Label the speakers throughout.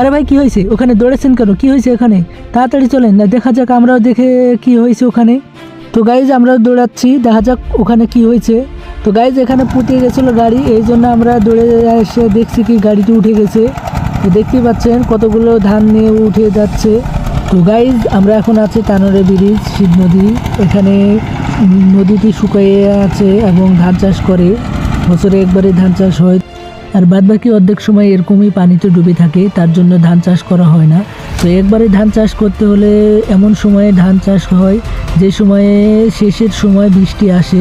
Speaker 1: আরে ভাই, কি হয়েছে? ওখানে দৌড়েছেন কেন? কি হয়েছে এখানে? তাড়াতাড়ি চলেন, না, দেখা যাক আমরাও দেখে কি হয়েছে ওখানে। তো গাইজ আমরাও দৌড়াচ্ছি, দেখা যাক ওখানে কি হয়েছে। তো গাইজ এখানে পুঁতে গেছিল গাড়ি, এই জন্য আমরা দৌড়ে এসে দেখছি কি গাড়িটি উঠে গেছে। তো দেখতেই পাচ্ছেন কতগুলো ধান নিয়ে উঠে যাচ্ছে। তো গাইজ আমরা এখন আছি তানোরে ব্রিজ, শিব নদী। এখানে নদীটি শুকিয়ে আছে এবং ধান চাষ করে। বছরে একবারে ধান চাষ হয়। আর বাদ বাকি অর্ধেক সময় এরকমই পানিতে ডুবে থাকে, তার জন্য ধান চাষ করা হয় না। তো একবারে ধান চাষ করতে হলে এমন সময়ে ধান চাষ হয়, যে সময়ে শেষের সময় বৃষ্টি আসে।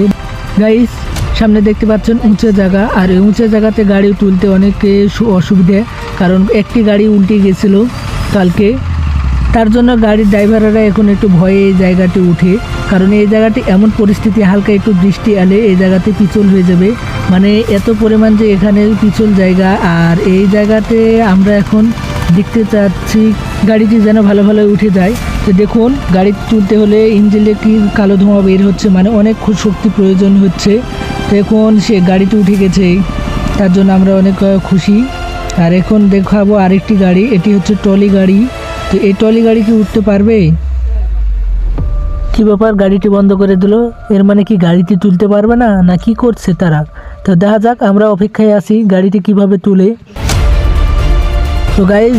Speaker 1: গাইস সামনে দেখতে পাচ্ছেন উঁচা জায়গা, আর এই উঁচা জায়গাতে গাড়ি তুলতে অনেক অসুবিধে, কারণ একটি গাড়ি উল্টে গেছিল কালকে। তার জন্য গাড়ির ড্রাইভাররা এখন একটু ভয়ে এই জায়গাটি উঠে। কারণ এই জায়গাটি এমন পরিস্থিতি, হালকা একটু বৃষ্টি এলে এই জায়গাতে পিছল হয়ে যাবে। মানে এত পরিমাণ যে এখানে পিছল জায়গা, আর এই জায়গাতে আমরা এখন দেখতে চাচ্ছি গাড়িটি যেন ভালো ভালো উঠে যায়। তো দেখুন, গাড়ি তুলতে হলে ইঞ্জিনে কি কালো ধোঁয়া বের হচ্ছে মানে অনেক শক্তি প্রয়োজন হচ্ছে। তো এখন সে গাড়িটি উঠে গেছে। তার জন্য আমরা অনেক খুশি। আর এখন দেখাবো আরেকটি গাড়ি, এটি হচ্ছে ট্রলি গাড়ি। তো এই ট্রলি গাড়ি কি উঠতে পারবে? কি ব্যাপার গাড়িটি বন্ধ করে দিল? এর মানে কি গাড়িটি তুলতে পারবে না না কি করছে তারা? তো দেখা যাক, আমরা অপেক্ষায় আছি গাড়িটি কীভাবে তুলে। তো গাইজ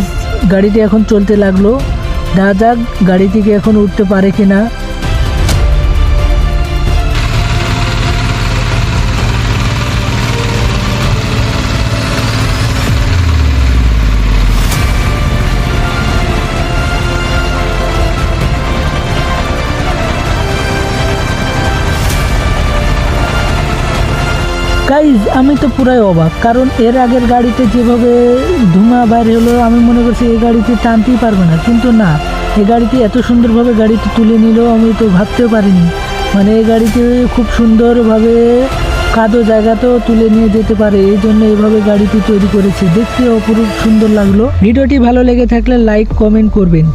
Speaker 1: গাড়িটি এখন চলতে লাগল। দেখা যাক গাড়িটিকে এখন উঠতে পারে কিনা। গাইজ আমি তো পুরাই অবাক, কারণ এর আগের গাড়িতে যেভাবে ধোঁয়া বাইরে হলো, আমি মনে করছি এই গাড়িতে টানতেই পারবে না। কিন্তু না, এই গাড়িতে এত সুন্দরভাবে গাড়িতে তুলে নিল, আমি তো ভাবতেও পারিনি। মানে এই গাড়িতে খুব সুন্দরভাবে কাদো জায়গাতেও তুলে নিয়ে যেতে পারে, এই জন্য এইভাবে গাড়িটি তৈরি করেছে। দেখতে অপরূপ সুন্দর লাগল। ভিডিওটি ভালো লেগে থাকলে লাইক কমেন্ট করবেন।